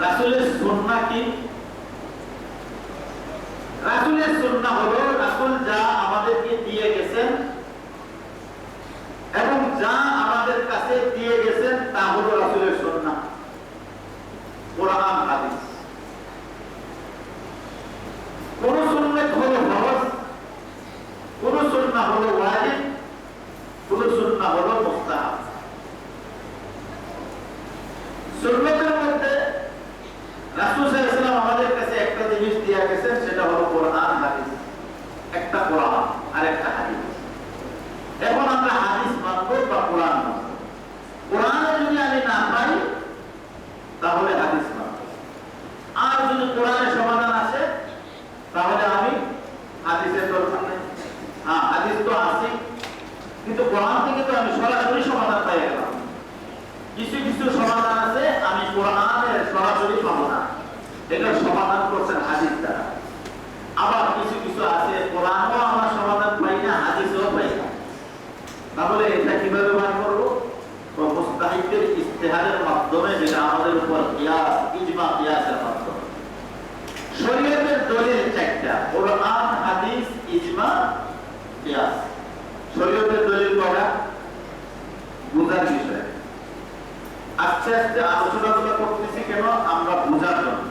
রাসূলের সন্না কি? রাসুলের সন্না হলো রাসূল যা আমাদেরকে দিয়ে গেছেন এবং যা আমাদের কাছে দিয়ে গেছেন তা হলো রাসূলের সুন্নাহ কোরআন হাদিস কোন সুন্নাত হলো ফরজ কোন সুন্নাহ হলো ওয়াজিব কোন সুন্নাহ হলো মুস্তাহাব সুন্নতের মধ্যে রাসূল সাল্লাল্লাহু আলাইহি ওয়াসাল্লাম আমাদের কাছে একটা জিনিস দিয়ে গেছেন সেটা হলো কোরআন হাদিস একটা কোরআন আর একটা হাদিস এখন আমরা হাদিস মানবো বা কোরআন মানবো কোরআনে যদি আমি না পাই তাহলে হাদিস মানবো আর যদি কোরআনের সমাধান আসে তাহলে আমি হাদিসের দরকার নেই হ্যাঁ হাদিস তো আছে কিন্তু কোরআন থেকে তো আমি সরাসরি সমাধান পাই গেলাম কিছু কিছু সমাধান আছে আমি কোরআনের সরাসরি সমাধান এটার সমাধান করছেন হাদিস দ্বারা আবার কিছু কিছু আছে কোরআনও আমার সমাধান পাই না হাদিসও পাই না তাহলে এটা কীভাবে বার করব তো মুস্তাহিদের ইস্তেহারের মাধ্যমে, যেটা আমাদের উপর কিয়াস, ইজমা কিয়াসের মাধ্যমে। শরীয়তের দলিল চারটা, কোরআন, হাদিস, ইজমা, কিয়াস। শরীয়তের দলিল করা বুঝার বিষয়। আস্তে আস্তে আলোচনাগুলো করতেছি কেন? আমরা বোঝার জন্য।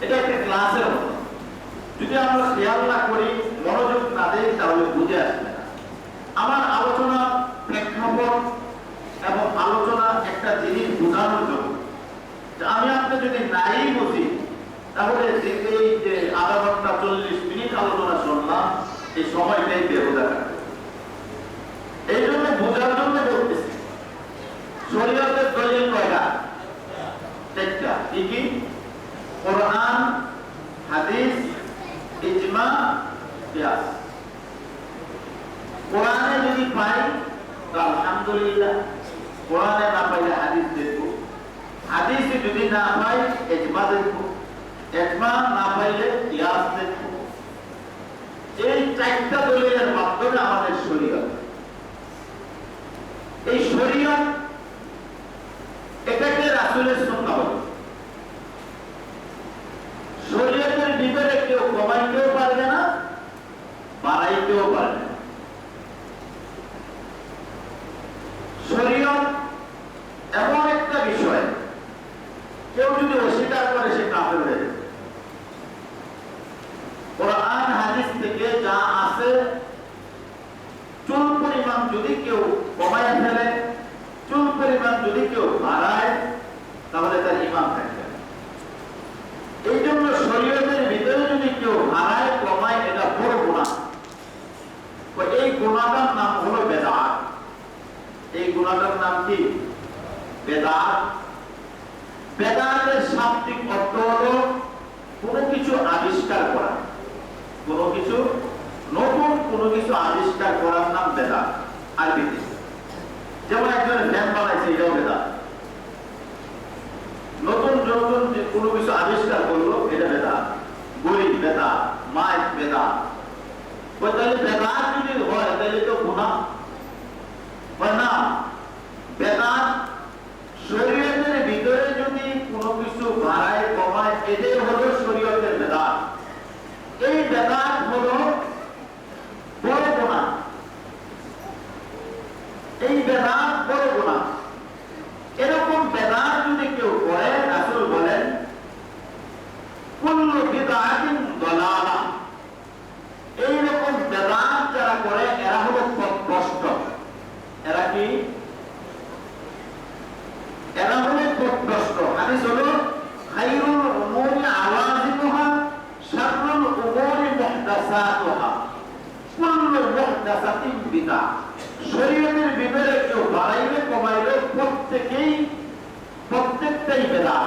এটা একটা ক্লাসের মতো। যদি আমরা খেয়াল না করি, মনোযোগ না দেই, তাহলে বুঝে আসবে না। আমার আলোচনা প্রেক্ষাপট এবং আলোচনা একটা জিনিস বোঝানোর জন্য। আমি আপনি যদি নাই বুঝি তাহলে আধা ঘণ্টা চল্লিশ মিনিট আলোচনা শুনলাম এই সময়টাই বেহুদা কাটবে এই জন্য বোঝার জন্য বলতেছি শরীয়তের দলিল কয়টা চারটা কি কি কোরআন হাদিস ইজমা কিয়াস কোরআনে যদি পাই তো আলহামদুলিল্লাহ কোরআনে না পাইলে হাদিস দেখব হাদিসে যদি না পাই ইজমা দেখব ইজমা না পাইলে কিয়াস দেখব এই চারটা দলিলের মাধ্যমে আমাদের শরীয়ত এই শরীয়ত এটাকে রাসূলের সুন্নাহ বলে শরীয়তের ভিতরে কেউ কমাইতেও পারবে না বাড়াইতেও পারবে না শরীয়ত এমন একটা বিষয় কেউ যদি অস্বীকার করে সে কাফের হয়ে যাবে কোরআন হাদিস থেকে যা আছে চুল পরিমাণ যদি কেউ কমায় ফেলে চুল পরিমাণ যদি কেউ বাড়ায় তাহলে তার ইমান থাকবে না। এই জন্য শরীয়তের ভিতরে যদি কেউ হারায় কমায় এটা বড় গুণা তো এই গুণাটার নাম হলো বেদাত এই গুণাটার নাম কি বেদাত। অর্থ হলো কোনো কিছু আবিষ্কার করা। কোনো কিছু নতুন, কোনো কিছু আবিষ্কার করার নাম বেদাত আরবিতে যেমন একজন ফ্যান বানাইছে, এটাও বেদাত। নতুন নতুন যে কোনো কিছু আবিষ্কার করল, এটা বেদাত। বই বেদাত, মাইক ওই তাহলে বেদাত যদি হয়, তাহলে তো গুণা না বেদাত শরীয়তের ভিতরে যদি কোনো কিছু বাড়ায় কমায় এটাই হলো শরীয়তের বেদাত এই বেদাত হলো বড় গুণা এই বেদাত বড় গুণা এরকম বেদাত যদি কেউ করে রাসূল বলেন কুল্লু বিদআতিন দালালা এইরকম বেদাত যারা করে এরা হলো পথভ্রষ্ট এরা কি এরা হলো পথভ্রষ্ট হাদিস হলো খাইরুল উমুরি আওয়াজিমুহা শাররুল উমুরি মুহদাসাতুহা কুল্লু মুহদাসাতিন বিদআ শরীয়তের ভিতরে কেউ বাড়াইলে কমাইলে প্রত্যেকেই প্রত্যেকটাই বেদা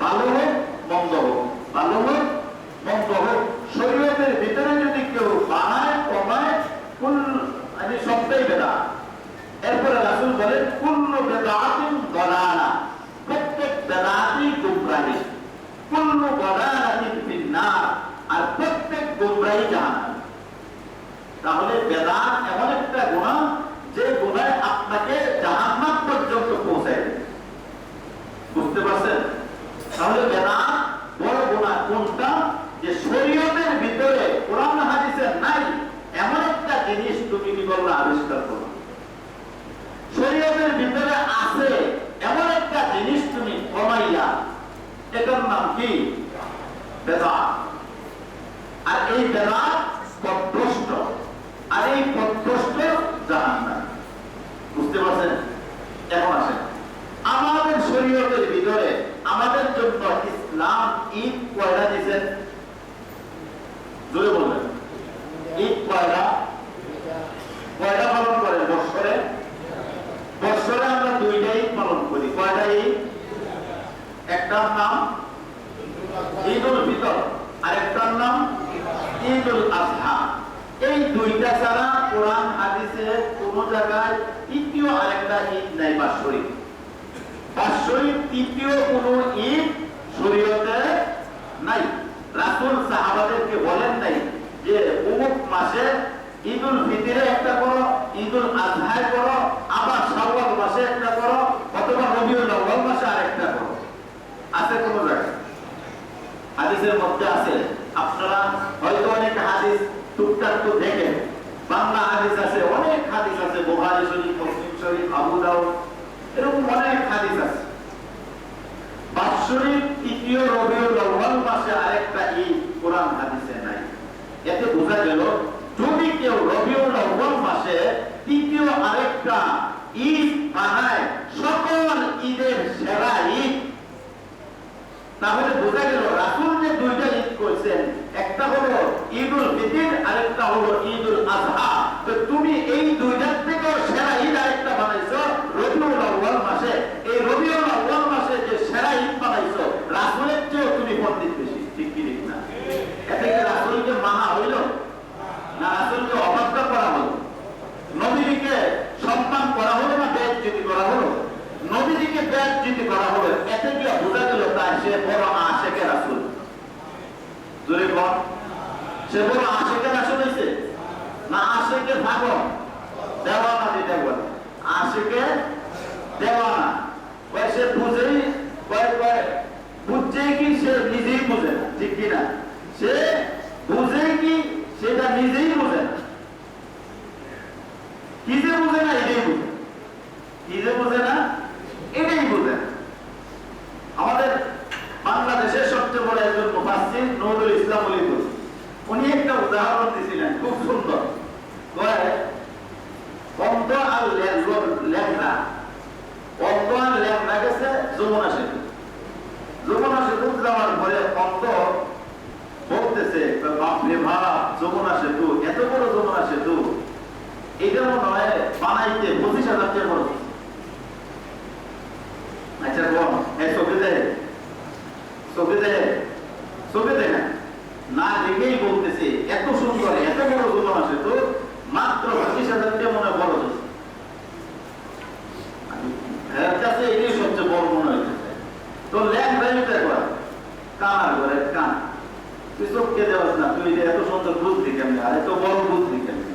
ভালো হোক, মন্দ হোক। ভালো হোক, মন্দ হোক। শরীয়তের ভিতরে যদি কেউ বাড়ায় কমায়, কুল মানে সবটাই বেদা এরপরে রাসূল বলেন, কুল্লু বেদাতিন দলালা। প্রত্যেক বেদাতি গুমরাহি। কুল্লু দলালাতিন ফিন্নার আর প্রত্যেক গুমরাহি জাহান্নাম। তাহলে বেদাত এমন একটা গুণা যে গুণায় আপনাকে জাহান্নাম পর্যন্ত পৌঁছায় দেবে। বুঝতে করল আবিষ্কার করল শরীয়তের ভিতরে আছে এমন একটা জিনিস তুমি কমাইয়া এটার নাম কি? বেদাত। আর এই বেদাত পথভ্রষ্ট। আর এই পথভ্রষ্ট জাহান্নাম। বুঝতে পারছেন? এখন আসেন। আমাদের শরীয়তের ভিতরে আমাদের জন্য ইসলাম ঈদ কয়টা দিয়েছেন? জোরে বলবেন। ঈদ কয়টা কয়টা পালন করেন বৎসরে বৎসরে আমরা দুইটা ঈদ পালন করি কয়টা ঈদ একটার নাম ফিতর। আরেকটার নাম আজহা। এই দুইটা ছাড়া কোরআন, হাদিসে কোন জায়গায় তৃতীয় আরেকটা ঈদ নাই বাৎসরিক তৃতীয় কোন ঈদ শরীয়তে নাই। রাসূল সাহাবাদেরকে বলেন নাই যে অমুক মাসে ঈদুল ফিতরে একটা করো, ঈদুল আজহায় করো, আবার শাওয়াল মাসে একটা করো অথবা রবিউল আউয়াল মাসে আরেকটা করো আছে হাদিসের মধ্যে আছে, আপনারা হয়তো অনেক হাদিস টুকটাক দেখেন, বাংলা হাদিস আছে, অনেক হাদিস আছে, বুখারী শরীফ, মুসলিম শরীফ, আবু দাউদ, এরকম অনেক হাদিস আছে। বাৎসরিক তৃতীয়, রবিউল আউয়াল মাসে আরেকটা ঈদ, কোরআন হাদিসে নাই। এতে বোঝা গেল, যদি কেউ রবিউল আউয়াল মাসে তৃতীয় আরেকটা ঈদ বানায় সকল ঈদের সেরা ঈদ তাহলে বোঝা গেল, রাসুল যে দুইটা ঈদ করছেন, একটা হলো ঈদ উল ফিতর, আরেকটা হলো ঈদ উল আজহা। তো তুমি এই দুইটার থেকেও সেরা ঈদ আরেকটা বানাইছো রবিউল আউয়াল মাসে এই রবিউল আউয়াল মাসে যে সেরা ঈদ বানাইছো রাসূলের চেয়েও তুমি পণ্ডিত বেশি ঠিক কি ঠিক না এতে কি রাসূলকে মানা হইল না রাসূলকে অবাধ্য করা হলো নবীকে সম্মান করা হলো না বেজ্জতি করা হলো নবীজিকে বেজ্জতি করা হলো এতে কি বোঝা গেল তাই সে বড় আশেকে রাসূল জোরে বল সে বড় আশেকে রাসূল হইছে। না আশেকে ভাগন দেওয়ানা যেটা বলে আশেকে দেওয়ানা। কয়, সে বুঝেই বুঝছেই কি সে নিজেই বুঝে না? ঠিক কি না? সে বুঝেই কি সেটা নিজেই বুঝে না। কি যে বুঝে না, এটাই বুঝে। কি যে বুঝে না এটাই বুঝে না আমাদের বাংলাদেশের সবচেয়ে বড় একজন মুফাসসির নুরুল ইসলাম অলিপুর উনি একটা উদাহরণ দিয়েছিলেন খুব সুন্দর সেতু এত বড় যমুনা সেতু এটা মনে হয় এই চোখে দেয় চোখে দেয় চোখে না না দেখেই বলতেছে এত সুন্দর এত বড় যমুনা সেতু মাত্র পঁচিশ হাজার টাকা মনে হয় খরচ হয়েছে। এর কাছে এটাই সবচেয়ে বড় মনে হইতেছে তো ল্যাং ড্রাইভিংটা কর কান আর করে কান তুই চোখকে দেওয়াস না তুই যে এত সুন্দর বুদ্ধি কেমনি আর এত বড় বুদ্ধি কেমনি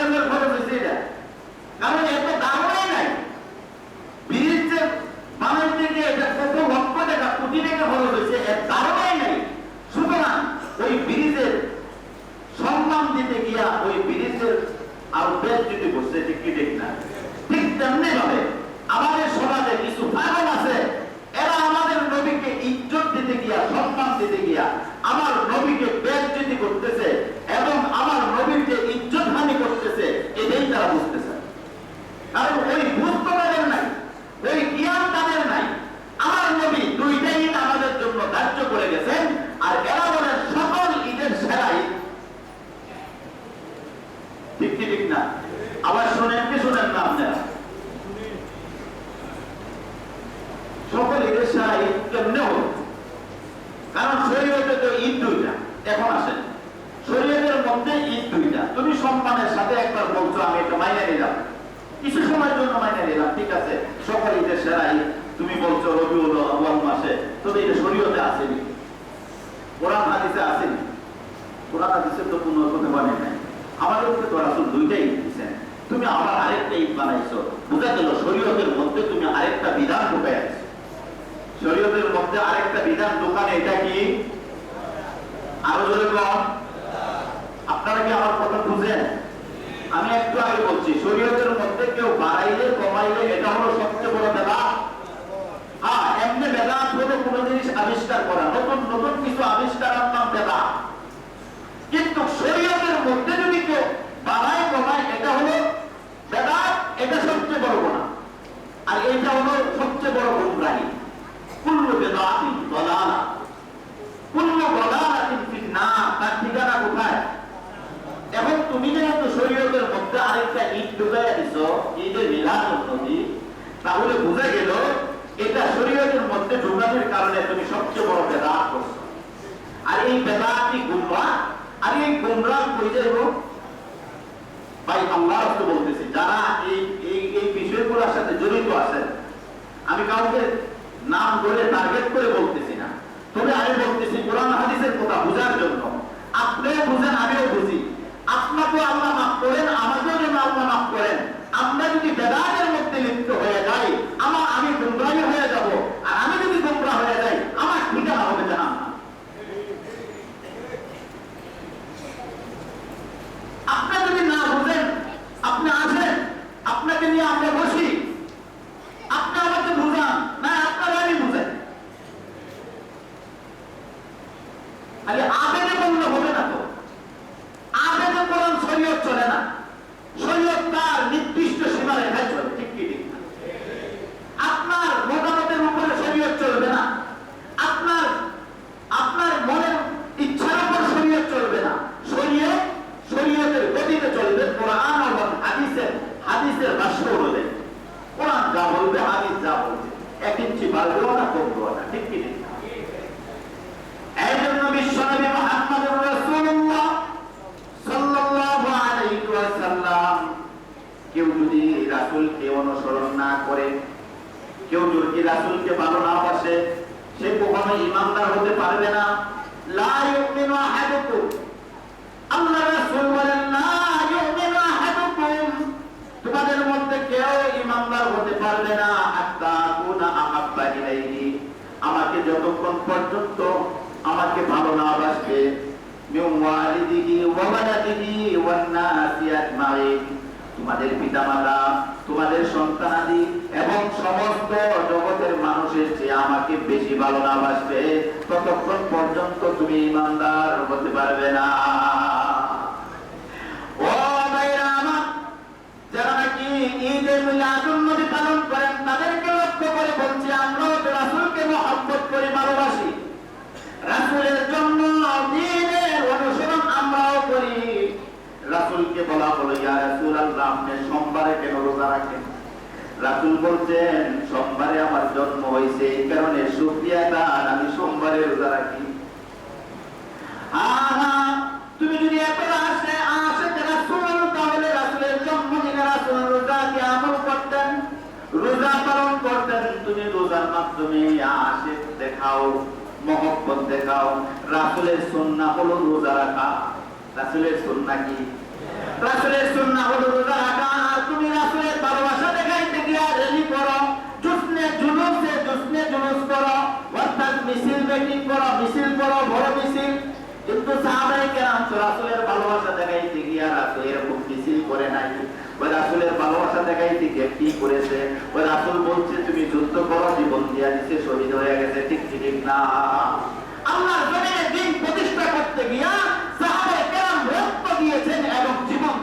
এটা কারণ এত দামই নাই। ব্রিজ যে এটা কত লক্ষ টাকা কোটি টাকা খরচ হয়েছে, এর দামই নাই। সুতরাং ওই ব্রিজের সম্মান দিতে গিয়া ওই ব্রিজের আর বেশ যদি বসছে, ঠিক কি, ঠিক না? ঠিক তেমনি ভাবে আমাদের সমাজে কিছু পাগল আছে। এরা আমাদের নবীকে ইজ্জত দিতে গিয়া, সম্মান দিতে গিয়া আমার নবীকে বেজ্জতি করতেছে এবং আমার নবীর যে ইজ্জত হানি করতেছে এটাই তারা বুঝতেছে কারণ ওই বুঝ তো তাদের নাই ওই জ্ঞান তাদের নাই আমার নবী দুইটাই ঈদ আমাদের জন্য ধার্য করে গেছেন আর এরা বলেন সকল ঈদের সেরা ঈদ ঠিক কি ঠিক না আবার শুনেন কি শুনেন না আপনারা সকল ঈদের সেরা ঈদ কেমনে হলো কারণ শরীয়তে তো ঈদ দুইটা এখন আসেন শরীয়তের মধ্যে ঈদ দুইটা তুমি সম্মানের সাথে একবার বলছো আমি এটা মাইনে নিলাম কিছু সময়ের জন্য মাইনে নিলাম ঠিক আছে সকল ঈদের সেরাই তুমি বলছো রবিউল আউয়াল মাসে তবে এটা শরীয়তে আসেনি। কোরআন হাদিসে আসেনি। কোরআন হাদিসে তো কোনো হতে পারে নাই। আমাদের উপরে তো রাসূল দুইটাই দিয়েছেন। তুমি আবার আরেকটা ঈদ বানাইছো। বোঝা গেল শরীয়তের মধ্যে তুমি আরেকটা বিধান ঢুকে আছো। শরীয়তের মধ্যে আরেকটা বিধান দোকানে এটা কি? আরও জোরে আপনারা কি আমার কথা বুঝেন? আমি একটু আগে বলছি, শরীয়তের মধ্যে কেউ বাড়াইলে কমাইলে এটা হলো সবচেয়ে বড় বেদাত হ্যাঁ এমনি বেদাত হলো কোনো জিনিস আবিষ্কার করা, নতুন নতুন কিছু আবিষ্কারের নাম বেদাত কিন্তু শরীয়তের মধ্যে যদি কেউ বাড়ায় কমায়, এটা হলো বেদাত এটা সবচেয়ে বড় গোনা আর এটা হলো সবচেয়ে বড় গুমরাহি। কুল্লু বেদাতিন দলালা। কুল্লু দলালাতিন ফিন্নার, তার ঠিকানা কোথায়? এখন তুমি যেহেতু শরীয়তের মধ্যে আরেকটা ঈদ ঢুকাইয়া দিছ ঈদের মিলাদ নদী তাহলে বোঝা গেল এটা শরীয়তের মধ্যে ঢুকানোর কারণে তুমি সবচেয়ে বড় বেদাত করছ। আর এই বেদাতি গুমরা, আর এই গুমরা কই যাইব ভাই আল্লাহ রাস্তা বলতেছি, যারা এই এই এই বিষয়গুলোর সাথে জড়িত আছেন, আমি কাউকে নাম ধরে টার্গেট করে বলতেছি না। তবে আমি বলতেছি, কোরআন হাদিসের কথা বোঝার জন্য। আপনিও বুঝেন, আমিও বুঝি। আপনাকে আল্লাহ মাফ করেন, আমাকেও যেন আল্লাহ মাফ করেন। আমরা যদি বেদাতের মধ্যে লিপ্ত হয়ে যাই আমার আমি গুমরাহি হয়ে যাব আর আমি যদি গুমরা হয়ে যাই আমার ঠিকানা হবে জাহান্নাম আপনি যদি না বুঝেন আপনি আসেন আপনাকে নিয়ে আমরা বসি আপনি আমাকে বুঝান না আপনারা আমি বুঝেন খালি আবেদে বললে হবে না তো আবেদে কোরআন শরীয়ত চলে না শরীয়ত তার নির্দিষ্ট সীমা রেখায় চলে ঠিক কি ঠিক না? আপনার মতামতের উপরে শরীয়ত চলবে না আপনার আপনার মনের ইচ্ছার উপর শরীয়ত চলবে না শরীয়ত শরীয়তের গতিতে চলবে কোরআন এবং হাদিসের হাদিসের ভাষ্য অনুযায়ী কোরআন যা বলবে হাদিস যা বলবে এক ইঞ্চি বাড়বেও না কমবেও না ঠিক কি ঠিক না? এই জন্য বিশ্বনবী মুহাম্মদুর রাসূলুল্লাহ সাল্লাল্লাহু আলাইহি ওয়াসাল্লাম কেউ যদি রাসূলকে অনুসরণ না করে কেউ যদি রাসূলকে ভালো না বাসে সে কখনো ইমানদার হতে পারবে না লা ইউমিনু আহাদুকুম আল্লাহ রাসূল বলেন লা ইউমিনু আহাদুকুম তোমাদের মধ্যে কেউ ইমানদার হতে পারবে না হাত্তা কুনা আহাব্বা ইলাইহি আমাকে যতক্ষণ পর্যন্ত আমাকে ভালো না বাসবে মিন ওয়ালিদিহি ওয়া ওয়ালাদিহি ওয়ান নাসি আজমাইন তোমাদের পিতামাতা, তোমাদের সন্তানাদি এবং সমস্ত জগতের মানুষের চেয়ে আমাকে বেশি ভালো না বাসবে ততক্ষণ পর্যন্ত তুমি ইমানদার হতে পারবে না। যারা নাকি ঈদে মিলাদুন নবী পালন করেন তাদেরকে লক্ষ্য করে বলছি আমরাও তো রাসূলকে মহব্বত করি ভালোবাসি রাসূলের জন্য দ্বীনের অনুসরণ আমরাও করি রাসূলকে বলা হলো ইয়া রাসূলুল্লাহ আপনি সোমবারে কেন রোজা রাখেন রাসূল বলছেন, সোমবারে আমার জন্ম হয়েছে, এই কারণে শুকরিয়া দান আমি সোমবারে রোজা রাখি। তুমি যদি এত আসে আসে তাহলে রাসূলের জন্মদিনে রাসূল রোজাকে আমল করতেন, রোজা পালন করতেন। তুমি রোজার মাধ্যমে আসে দেখাও, মহব্বত দেখাও, রাসূলের সুন্নাহ হলো রোজা রাখা। রাসূলের সুন্নাহ কি? রাসূলের সুন্নাহ হলো রোজা রাখা আর তুমি রাসূলের ভালোবাসা দেখাইতে গিয়া রেলি করো জুসনে জুলুসে জুসনে জুলুস করো অর্থাৎ মিছিল মিটিং করো মিছিল করো বড় মিছিল কিন্তু সাহাবায়ে কেরাম তো রাসূলের ভালোবাসা দেখাইতে গিয়া রাসূল এরকম মিছিল করে নাই ওই রাসূলের ভালোবাসা দেখাইতে গিয়ে কি করেছে? ওই রাসূল বলছে, তুমি যুদ্ধ করো, জীবন দিয়া দিছে, শহীদ হয়ে গেছে। ঠিক ঠিক না। জমিনে দিন প্রতিষ্ঠা করতে গিয়া সাহাবায়ে কেরাম রক্ত দিয়েছেন এবং জীবন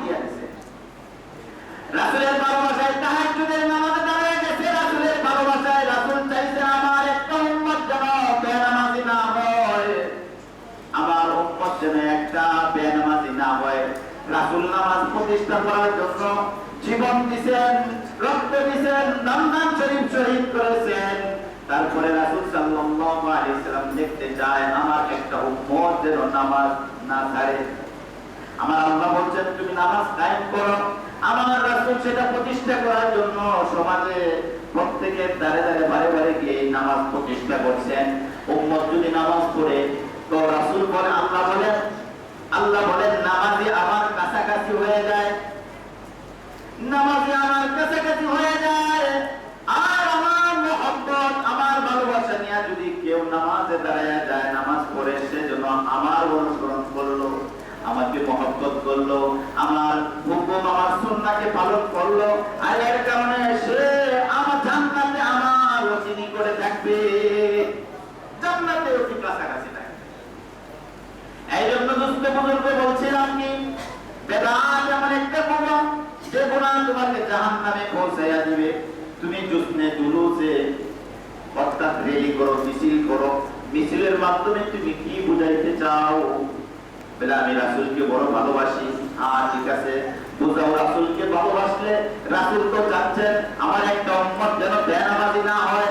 রাসূলের ভালোবাসায় তাহাজ্জুদের নামাজে দাঁড়িয়ে গেছে। রাসূলের ভালোবাসায় রাসূল চাইছে আমার একটা উম্মত যেন বেনামাজি না হয়। আমার উম্মত যেন একটা বেনামাজি না হয়। রাসূল নামাজ প্রতিষ্ঠা করার জন্য জীবন দিছেন, রক্ত দিছেন, রমজান শরীফ শহীদ করেছেন। তারপরে রাসূল সাল্লাল্লাহু আলাইহি সাল্লাম দেখতে চায়, আমার একটা উম্মত যেন নামাজ না ছাড়ে। আমার আল্লাহ বলছেন, তুমি নামাজ কায়েম করো। আমার রাসূল সেটা প্রতিষ্ঠা করার জন্য সমাজে প্রত্যেকের দ্বারে দ্বারে বারে বারে গিয়ে নামাজ প্রতিষ্ঠা করছেন। উম্মত যদি নামাজ পড়ে, তো রাসূল বলে, আল্লাহ বলেন আল্লাহ বলেন নামাজি আমার কাছাকাছি হয়ে যায়। নামাজি আমার কাছাকাছি হয়ে যায়। আর আমার মহব্বত, আমার ভালোবাসা নিয়ে যদি কেউ নামাজে দাঁড়ায় যায়, নামাজ পড়ে সে যেন আমার অনুসরণ করল, আমাকে মহব্বত করল। আমার হুকুম আমার সুন্নাকে পালন করল আর এর কারণে সে আমার জান্নাতে আমার অচিনি করে থাকবে জান্নাতে অতি কাছাকাছি থাকবে এই জন্য দুস্থ বুজুর্গ বলছিলাম কি বেদাত এমন একটা গুণা যে গুণা তোমাকে জাহান নামে পৌঁছাইয়া দিবে। তুমি জুসনে জুলুসে অর্থাৎ রেলি করো, মিছিল করো। মিছিলের মাধ্যমে তুমি কি বুঝাইতে চাও? বলে, আমি রাসুলকে বড় ভালোবাসি। হ্যাঁ ঠিক আছে। বুঝাও, রাসুলকে ভালোবাসলে রাসুল তো চাচ্ছেন আমার একটা উম্মত যেন বেনামাজি না হয়।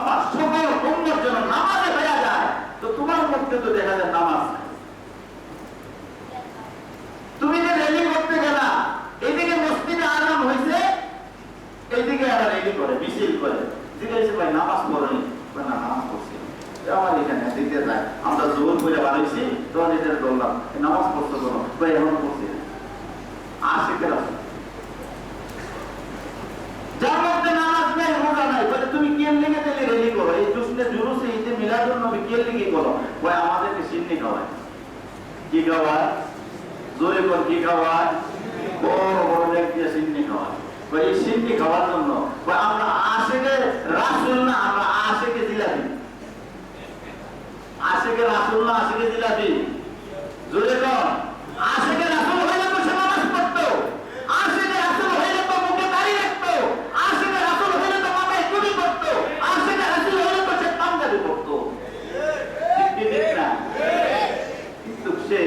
আমার সকল উম্মত যেন নামাজে হয়ে যায়। তো তোমার মধ্যে তো দেখা যায় নামাজ নাই। তুমি যে রেলি করতে গেলা। এইদিকে মসজিদে আরাম হয়েছে এইদিকে আবার রেলি করে, মিছিল করে। জিজ্ঞাসা ভাই, নামাজ পড়েনি? না, নামাজ পড়ছি। তুমি কেন লেগে তাহলে রেলি করো? এই আমাদেরকে সিন্নি খাওয়ায়? জোরে কর কি খাওয়ায় বড় বড় ব্যক্তি সিন্নি খাওয়ায় এই সিন্নি খাওয়ার জন্য? আমরা আশেকে রাসুল না, আমরা আশেকে জিলাপি। আশেকে রাসুল না, আশেকে জিলাপি। জোরে কর আশেকে রাসুল হইলে তো সে নামাজ পড়তো আশেকে রাসুল হইলে তো মুখে দাড়ি রাখতো আশেকে রাসুল হইলে তো মাথায় টুপি করতো আশেকে রাসুল হইলে তো সে পাঞ্জাবি পড়তো ঠিক কি ঠিক না কিন্তু সে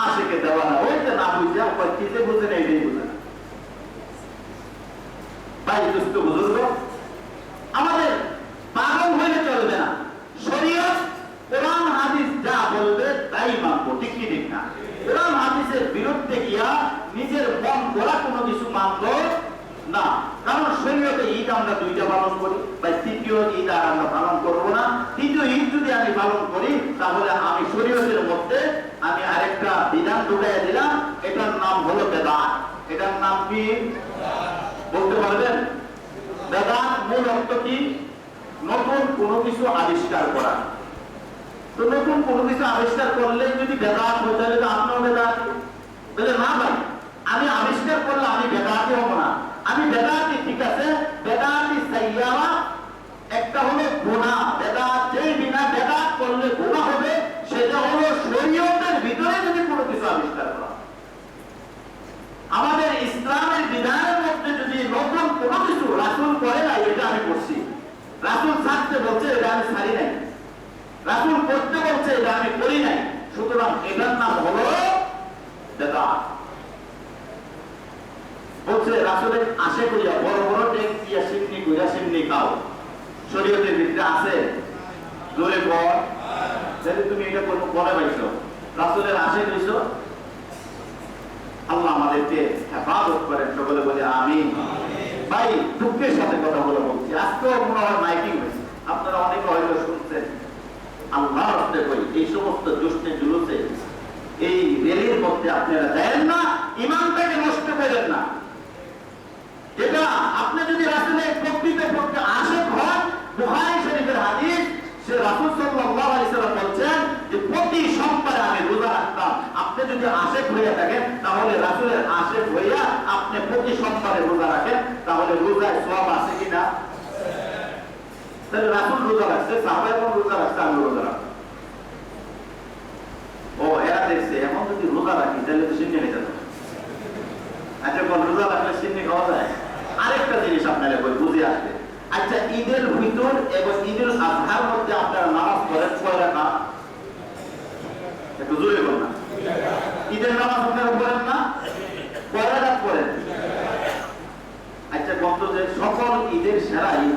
আশেকে দেওয়া না ওইটা না বুঝে ওই কিসে বুঝে না এটাই বুঝে না ভাই দুষ্ট বুজুর্গ আমাদের পাগল হইলে চলবে না। শরীয়ত, কোরআন, হাদিস যা বলবে তাই মানবো, ঠিক কি ঠিক না? কোরআন, হাদিসের বিরুদ্ধে গিয়া নিজের মন গড়া কোনো কিছু মানব না। কারণ শরীয়তে ঈদ আমরা দুইটা পালন করি, বা তৃতীয় ঈদ আর আমরা পালন করব না। তৃতীয় ঈদ যদি আমি পালন করি, তাহলে আমি শরীয়তের মধ্যে আমি আরেকটা বিধান ঢুকাইয়া দিলাম। এটার নাম হলো বেদাত। এটার নাম কি? বলতে পারবেন? বেদাত মূল অর্থ কি? নতুন কোনো কিছু আবিষ্কার করা। তো নতুন কোনো কিছু আবিষ্কার করলে যদি বেদাত হয়ে তাহলে তো আপনিও বেদাত। বলে, না ভাই, আমি আবিষ্কার করলে আমি বেদাতি হব না আমি বেদাতি ঠিক আছে বেদাতি সাইয়ারা একটা হলো গুণা বেদাত যেই বিনা বেদাত করলে গুণা হবে সেটা হলো শরীয়তের ভিতরে যদি কোনো কিছু আবিষ্কার করা হয়। আমাদের ইসলামের বিধানের মধ্যে যদি নতুন কোনো কিছু রাসুল করে নাই এটা আমি করছি ছাড়তে বলছে এটা আমি ছাড়ি নাই। রাসুল করতে বলছে এটা আমি করি নাই। সুতরাং এটার নাম হলো বলছে রাসুলের আশে করিয়া বড় বড় টেক দিয়া সিমনি কইরা সিমনি খাও। শরীয়তের ভিতরে আছে জোরে কর যদি তুমি এটা কোনো বলে পাইছো? রাসুলের আশে কইছো? আল্লাহ আমাদেরকে হেফাজত করেন সকলে বলে আমি ভাই দুঃখের সাথে কথা বলে বলছি। আজকেও মনে হয় মাইকিং হয়েছে। আপনারা অনেকে হয়তো শুনছেন, আল্লাহ কই, এই সমস্ত দুষ্টি জুলুসে, এই রেলের মধ্যে আপনারা দেন না, ইমানটাকে নষ্ট করেন না। এটা আপনি যদি রাসুলের প্রকৃত পক্ষে আশেক হন বুহারি শরীফের হাদিস, সে রাসূল সাল্লাল্লাহু আলাইহি সাল্লাম বলছেন যে প্রতি সোমবারে আমি রোজা রাখতাম। আপনি যদি আশেক হইয়া থাকেন, তাহলে রাসুলের আশেক হইয়া আপনি প্রতি সোমবারে রোজা রাখেন, তাহলে রোজায় সওয়াব আছে কিনা? তাহলে রাসূল রোজা রাখছে সাহাবায়ে কোন রোজা রাখছে আমি রোজা রাখছি ও, এরা দেখছে এমন যদি রোজা রাখি, তাহলে তো সিন্নি নিতে হবে আচ্ছা কোন রোজা রাখলে সিন্নি খাওয়া যায়? আরেকটা জিনিস আপনারা বুঝে আসবে। আচ্ছা ঈদের ভিতর এবং ঈদুল আজহার মধ্যে আপনারা নামাজ পড়েন কয় রাখা। একটু জোরে বল না। ঈদের নামাজ আপনারা পড়েন না? কয় রাকাত পড়েন। আচ্ছা বলতো যে সকল ঈদের সেরা ঈদ